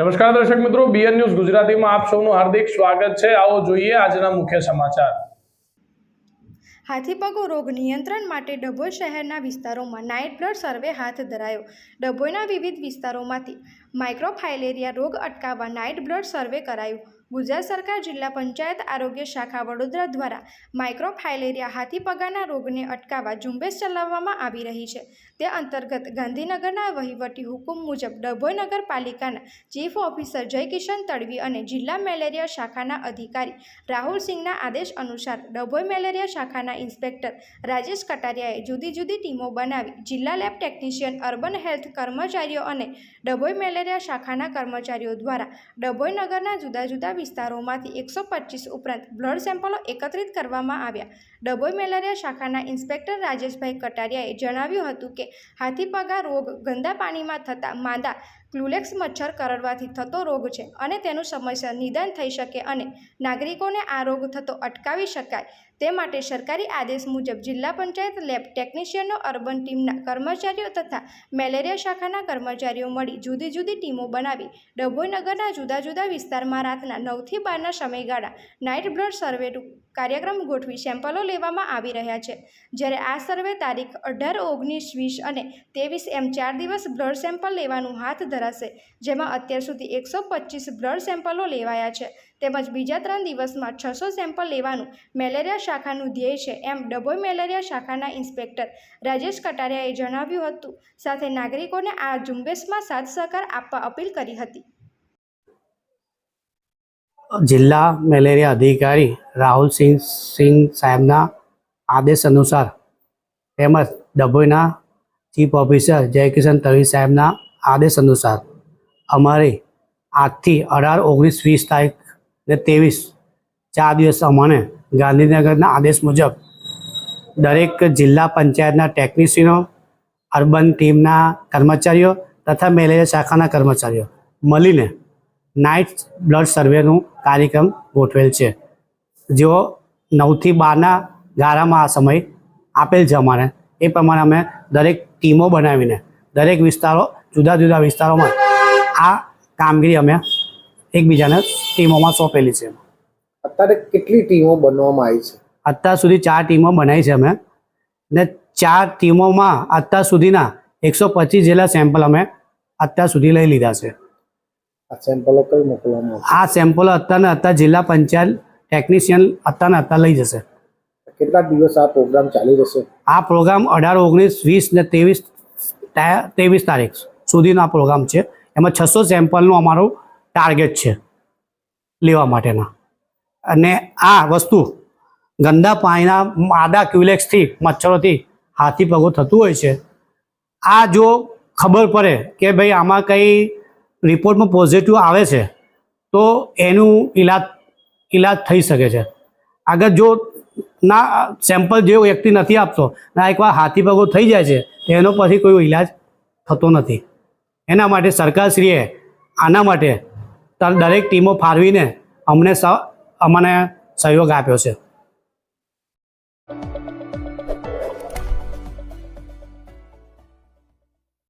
નમસ્કાર દર્શક મિત્રો બીએન ન્યૂઝ ગુજરાતીમાં આપ સૌનું હાર્દિક સ્વાગત છે. આવો જોઈએ આજના મુખ્ય સમાચાર. હાથીપગો રોગ નિયંત્રણ માટે ડભોઈ શહેરના વિસ્તારોમાં નાઇટ બ્લડ સર્વે હાથ ધરાયો. ડભોઈના વિવિધ વિસ્તારોમાંથી માઇક્રોફાઇલેરિયા રોગ અટકાવવા નાઇટ બ્લડ સર્વે કરાયું. ગુજરાત સરકાર જિલ્લા પંચાયત આરોગ્ય શાખા વડોદરા દ્વારા માઇક્રોફાઇલેરિયા હાથીપગાના રોગને અટકાવવા ઝુંબેશ ચલાવવામાં આવી રહી છે. તે અંતર્ગત ગાંધીનગરના વહીવટી હુકુમ મુજબ ડભોઈ નગરપાલિકાના ચીફ ઓફિસર જયકિશન તડવી અને જિલ્લા મેલેરિયા શાખાના અધિકારી રાહુલ સિંહના આદેશ અનુસાર ડભોઈ મેલેરિયા શાખાના ઇન્સ્પેક્ટર રાજેશ કટારિયાએ જુદી જુદી ટીમો બનાવી જિલ્લા લેબ ટેકનિશિયન, અર્બન હેલ્થ કર્મચારીઓ અને ડભોઈ મેલેરિયા શાખાના કર્મચારીઓ દ્વારા ડભોઈ નગરના જુદા જુદા વિસ્તારોમાંથી એકસો પચીસ ઉપરાંત બ્લડ સેમ્પલો એકત્રિત કરવામાં આવ્યા. ડભોઈ મેલેરિયા શાખાના ઇન્સ્પેક્ટર રાજેશભાઈ કટારિયાએ જણાવ્યું હતું કે, હાથીપગા રોગ ગંદા પાણીમાં થતા માંદા ક્લુલેક્સ મચ્છર કરડવાથી થતો રોગ છે અને તેનું સમયસર નિદાન થઈ શકે અને નાગરિકોને આ રોગ થતો અટકાવી શકાય. તે માટે સરકારી આદેશ મુજબ જિલ્લા પંચાયત લેબ ટેકનિશિયનો, અર્બન ટીમના કર્મચારીઓ તથા મેલેરિયા શાખાના કર્મચારીઓ મળી જુદી જુદી ટીમો બનાવી ડભોઈનગરના જુદા જુદા વિસ્તારમાં રાતના નવથી બારના સમયગાળા નાઇટ બ્લડ સર્વે કાર્યક્રમ ગોઠવી સેમ્પલો લેવામાં આવી રહ્યા છે. જ્યારે આ સર્વે તારીખ અઢાર, ઓગણીસ, વીસ અને ત્રેવીસ એમ ચાર દિવસ બ્લડ સેમ્પલ લેવાનું હાથ ધરાશે, જેમાં અત્યાર સુધી એકસો પચીસ બ્લડ સેમ્પલો લેવાયા છે. તેમજ બીજા ત્રણ દિવસમાં છસો સેમ્પલ લેવાનું મેલેરિયા શાખાનું ધ્યેય છે. એમ ડભોઈ મેલેરિયા શાખાના ઇન્સ્પેક્ટર રાજેશ કટારિયાએ જણાવ્યું હતું. સાથે નાગરિકોને આ ઝુંબેશમાં સાથ સહકાર આપવા અપીલ કરી હતી. જિલ્લા મેલેરિયા અધિકારી રાહુલ સિંહ સિંહ સાહેબના આદેશ અનુસાર તેમજ ડભોઈના ચીફ ઓફિસર જયકિશન તવી સાહેબના આદેશ અનુસાર અમારે આજથી અઢાર ઓગણીસ વીસ તારીખ ને ત્રેવીસ ચાર દિવસ અમને ગાંધીનગરના આદેશ મુજબ દરેક જિલ્લા પંચાયતના ટેકનિશિયનો અર્બન ટીમના કર્મચારીઓ તથા મેલેરિયા શાખાના કર્મચારીઓ મળીને નાઇટ બ્લડ સર્વેનું કાર્યક્રમ ગોઠવેલ છે. જેઓ નવથી બારના ગાળામાં આ સમય આપેલ છે અમારે. એ પ્રમાણે અમે દરેક ટીમો બનાવીને દરેક વિસ્તારો, જુદા જુદા વિસ્તારોમાં આ કામગીરી અમે એકબીજાને ટીમોમાં સોંપેલી છે. અત્યારે કેટલી ટીમો બનવામાં આવી છે? અત્યાર સુધી ચાર ટીમો બનાવી છે અમે. ને ચાર ટીમોમાં અત્યાર સુધીના એકસો પચીસ જેટલા સેમ્પલ અમે અત્યાર સુધી લઈ લીધા છે. આ સેમ્પલો કઈ મોકલવામાં આ સેમ્પલો અત્યારને અત્યાર જિલ્લા પંચાયત ટેકનિશિયન અત્યારને અત્યાર લઈ જશે. કેટલા દિવસ આ પ્રોગ્રામ ચાલી રહેશે? આ પ્રોગ્રામ અઢાર ઓગણીસ વીસ ને ત્રેવીસ ત્રેવીસ તારીખ સુધીનો આ પ્રોગ્રામ છે. એમાં છસો સેમ્પલનું અમારું ટાર્ગેટ છે લેવા માટેના. અને આ વસ્તુ ગંદા પાણીના માદા ક્યુલેક્સથી, મચ્છરોથી હાથી પગો થતું હોય છે. આ જો ખબર પડે કે ભાઈ આમાં કંઈ રિપોર્ટમાં પોઝિટિવ આવે છે, તો એનું ઈલાજ ઈલાજ થઈ શકે છે. આગળ જો ના સેમ્પલ જે વ્યક્તિ નથી આપતો, ના એકવાર હાથી પગો થઈ જાય છે એનો પછી કોઈ ઈલાજ થતો નથી. એના માટે સરકારશ્રીએ આના માટે દરેક ટીમો ફાળવીને અમને સ અમને સહયોગ આપ્યો છે.